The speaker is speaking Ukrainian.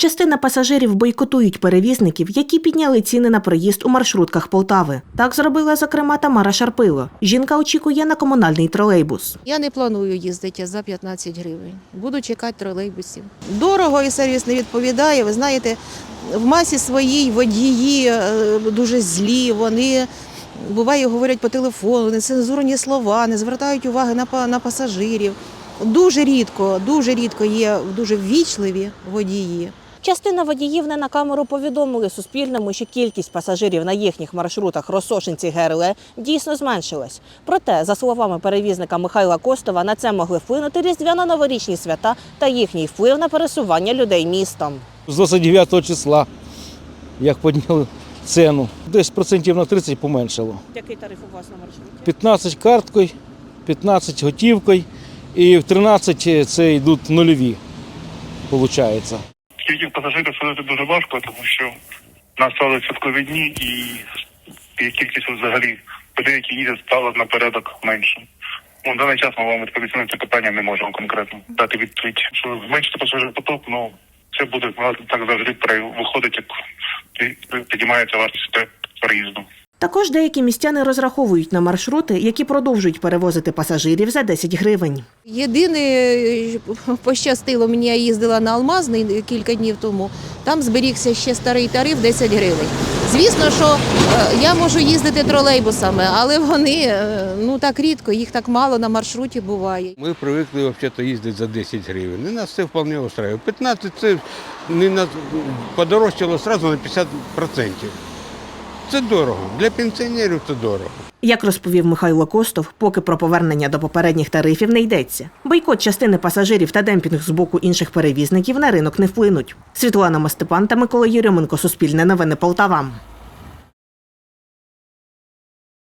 Частина пасажирів бойкотують перевізників, які підняли ціни на проїзд у маршрутках Полтави. Так зробила зокрема Тамара Шарпило. Жінка очікує на комунальний тролейбус. Я не планую їздити за 15 гривень. Буду чекати тролейбусів. Дорого і сервіс не відповідає. Ви знаєте, в масі своїй водії е, дуже злі. Вони буває говорять по телефону, нецензурні слова, не звертають уваги на, на пасажирів. Дуже рідко, дуже рідко є дуже ввічливі водії. Частина водіїв не на камеру повідомили Суспільному, що кількість пасажирів на їхніх маршрутах Росошинці ГРЛ дійсно зменшилась. Проте, за словами перевізника Михайла Костова, на це могли вплинути різдвяно-новорічні свята та їхній вплив на пересування людей містом. з 29 числа, як підняли ціну. Десь процентів на 30 поменшало. Який тариф у вас на маршруті? 15 карткою, 15 готівкою і в 13 це йдуть нульові, виходить. Кількість пасажирів садити дуже важко, тому що настали святкові дні і кількість взагалі людей, які їздять, стало на порядок менше. У даний час ми вам відповісти на це питання не можемо конкретно дати відповідь. Що зменшити пасажиропоток, ну це буде ну, так завжди при- виходить, як піднімається вартість пе- переїзду. Також деякі містяни розраховують на маршрути, які продовжують перевозити пасажирів за 10 гривень. Єдине е, пощастило мені, я їздила на Алмазний кілька днів тому. Там зберігся ще старий тариф 10 гривень. Звісно, що е, я можу їздити тролейбусами, але вони е, ну так рідко, їх так мало на маршруті буває. Ми привикли вообще-то їздити за 10 гривень. І нас це вполне устраиває. 15 це не на, подорожчало одразу на 50%. Це дорого. Для пенсіонерів це дорого. Як розповів Михайло Костов, поки про повернення до попередніх тарифів не йдеться. Бойкот частини пасажирів та демпінг з боку інших перевізників на ринок не вплинуть. Світлана Мастепан та Микола Єрьоменко, Суспільне новини Полтава.